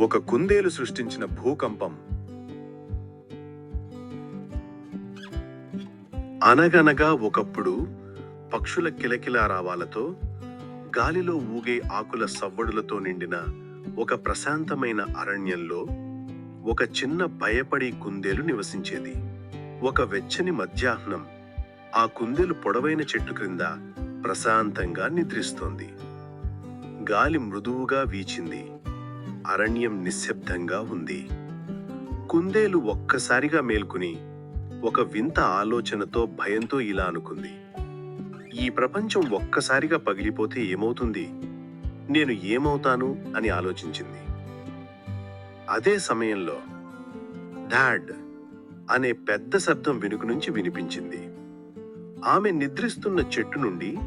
ఒక కుందేలు సృష్టించిన భూకంపం. అనగనగా ఒకప్పుడు పక్షుల కిలకిలారావాలతో గాలిలో ఊగే ఆకుల సవ్వడులతో నిండిన ఒక ప్రశాంతమైన అరణ్యంలో ఒక చిన్న భయపడి కుందేలు నివసించేది. ఒక వెచ్చని మధ్యాహ్నం ఆ కుందేలు పొడవైన చెట్టు క్రింద ప్రశాంతంగా నిద్రిస్తోంది. గాలి మృదువుగా వీచింది. అరణ్యం నిశ్శబ్దంగా ఉంది. కుందేలు ఒక్కసారిగా మేల్కొని ఒక వింత ఆలోచనతో భయంతో ఇలా అనుకుంది. ఈ ప్రపంచం ఒక్కసారిగా పగిలిపోతే ఏమవుతుంది? నేను ఏమవుతాను? అని ఆలోచించింది. అదే సమయంలో డాడ్ అనే పెద్ద శబ్దం వెనుక నుంచి వినిపించింది. ఆమె నిద్రిస్తున్న చెట్టు నుండి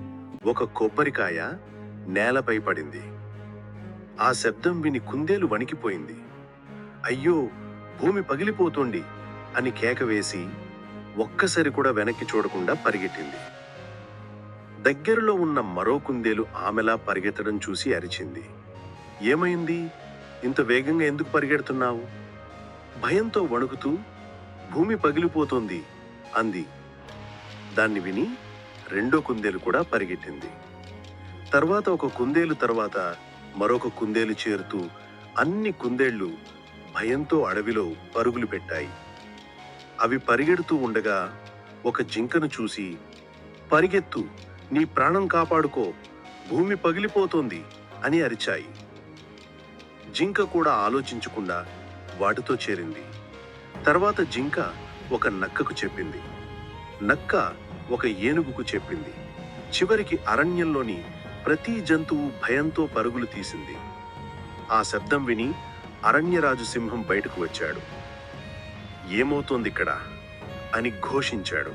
ఒక కొబ్బరికాయ నేలపై పడింది. ఆ శబ్దం విని కుందేలు వణికిపోయింది. అయ్యో భూమి పగిలిపోతోంది అని కేక వేసి ఒక్కసారి కూడా వెనక్కి చూడకుండా పరిగెట్టింది దగ్గరలో ఉన్న మరో కుందేలు ఆమెలా పరిగెత్తడం చూసి అరిచింది. ఏమైంది? ఇంత వేగంగా ఎందుకు పరిగెడుతున్నావు? భయంతో వణుకుతూ భూమి పగిలిపోతోంది అంది. దాన్ని విని రెండో కుందేలు కూడా పరిగెట్టింది తర్వాత ఒక కుందేలు తర్వాత మరొక కుందేలు చేరుతూ అన్ని కుందేళ్ళు భయంతో అడవిలో పరుగులు పెట్టాయి. అవి పరిగెడుతూ ఉండగా ఒక జింకను చూసి పరిగెత్తు నీ ప్రాణం కాపాడుకో భూమి పగిలిపోతోంది అని అరిచాయి. జింక కూడా ఆలోచించకుండా వాటితో చేరింది. తర్వాత జింక ఒక నక్కకు చెప్పింది. నక్క ఒక ఏనుగుకు చెప్పింది. చివరికి అరణ్యంలోని ప్రతి జంతువు భయంతో పరుగులు తీసింది. ఆ శబ్దం విని అరణ్యరాజు సింహం బయటకు వచ్చాడు. ఏమవుతోంది ఇక్కడ? అని ఘోషించాడు.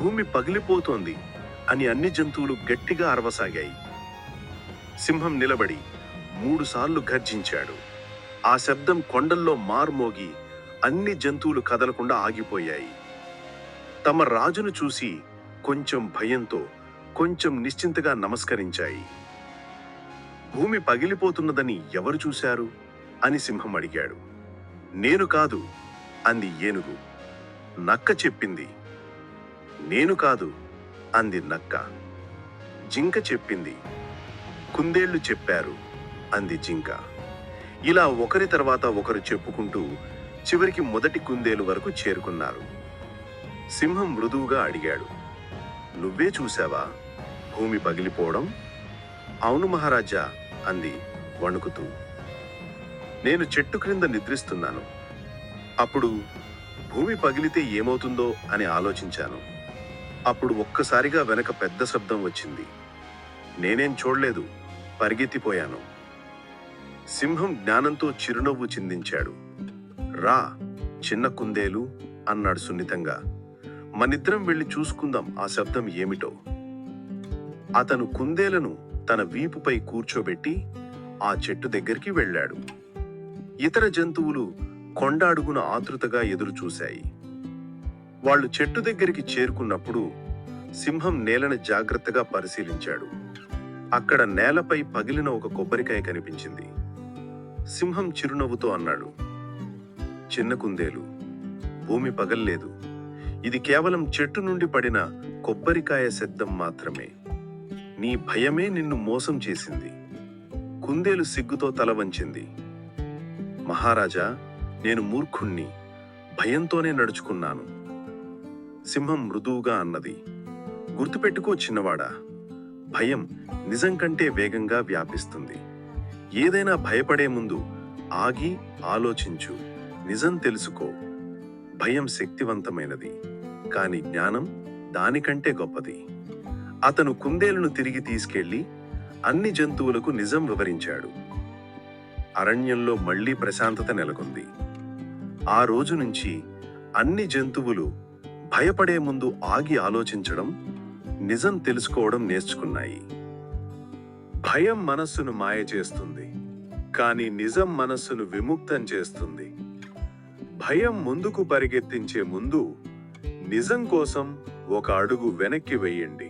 భూమి పగిలిపోతోంది అని అన్ని జంతువులు గట్టిగా అరవసాగాయి. సింహం నిలబడి మూడుసార్లు గర్జించాడు. ఆ శబ్దం కొండల్లో మార్మోగి అన్ని జంతువులు కదలకుండా ఆగిపోయాయి. తమ రాజును చూసి కొంచెం భయంతో కొంచెం నిశ్చింతగా నమస్కరించాయి. భూమి పగిలిపోతున్నదని ఎవరు చూశారు? అని సింహం అడిగాడు. నేను కాదు అంది ఏనుగు. నక్క చెప్పింది. నేను కాదు అంది నక్క. జింక చెప్పింది. కుందేళ్ళు చెప్పారు అంది జింక. ఇలా ఒకరి తర్వాత ఒకరు చెప్పుకుంటూ చివరికి మొదటి కుందేలు వరకు చేరుకున్నారు. సింహం మృదువుగా అడిగాడు. నువ్వే చూశావా? భూమి పగిలిపోవడం? అవును మహారాజా అంది వణుకుతూ. నేను చెట్టు క్రింద నిద్రిస్తున్నాను. అప్పుడు భూమి పగిలితే ఏమవుతుందో అని ఆలోచించాను. అప్పుడు ఒక్కసారిగా వెనక పెద్ద శబ్దం వచ్చింది. నేనేం చూడలేదు పరిగెత్తిపోయాను. సింహం జ్ఞానంతో చిరునవ్వు చిందించాడు. రా చిన్న కుందేలు అన్నాడు సున్నితంగా. మనిద్దరం వెళ్ళి చూసుకుందాం ఆ శబ్దం ఏమిటో. అతను కుందేలను తన వీపుపై కూర్చోబెట్టి ఆ చెట్టు దగ్గరికి వెళ్ళాడు. ఇతర జంతువులు కొండ అడుగున ఆతృతగా ఎదురు చూశాయి వాళ్ళు చెట్టు దగ్గరికి చేరుకున్నప్పుడు సింహం నేలను జాగ్రత్తగా పరిశీలించాడు. అక్కడ నేలపై పగిలిన ఒక కొబ్బరికాయ కనిపించింది. సింహం చిరునవ్వుతో అన్నాడు చిన్న కుందేలు భూమి పగల్లేదు. ఇది కేవలం చెట్టు నుండి పడిన కొబ్బరికాయ శబ్దం మాత్రమే. నీ భయమే నిన్ను మోసం చేసింది. కుందేలు సిగ్గుతో తల వంచింది. మహారాజా నేను మూర్ఖుణ్ణి. భయంతోనే నడుచుకున్నాను. సింహం మృదువుగా అన్నది. గుర్తుపెట్టుకో చిన్నవాడా. భయం నిజం కంటే వేగంగా వ్యాపిస్తుంది. ఏదైనా భయపడే ముందు ఆగి ఆలోచించు. నిజం తెలుసుకో. భయం శక్తివంతమైనది కాని జ్ఞానం దానికంటే గొప్పది. అతను కుందేలును తిరిగి తీసుకెళ్ళి అన్ని జంతువులకు నిజం వివరించాడు. అరణ్యంలో మళ్ళీ ప్రశాంతత నెలకొంది. ఆ రోజు నుంచి అన్ని జంతువులు భయపడే ముందు ఆగి ఆలోచించడం నిజం తెలుసుకోవడం నేర్చుకున్నాయి. భయం మనస్సును మాయ చేస్తుంది కానీ నిజం మనస్సును విముక్తం చేస్తుంది. భయం ముందుకు పరిగెత్తించే ముందు నిజం కోసం ఒక అడుగు వెనక్కి వెయ్యండి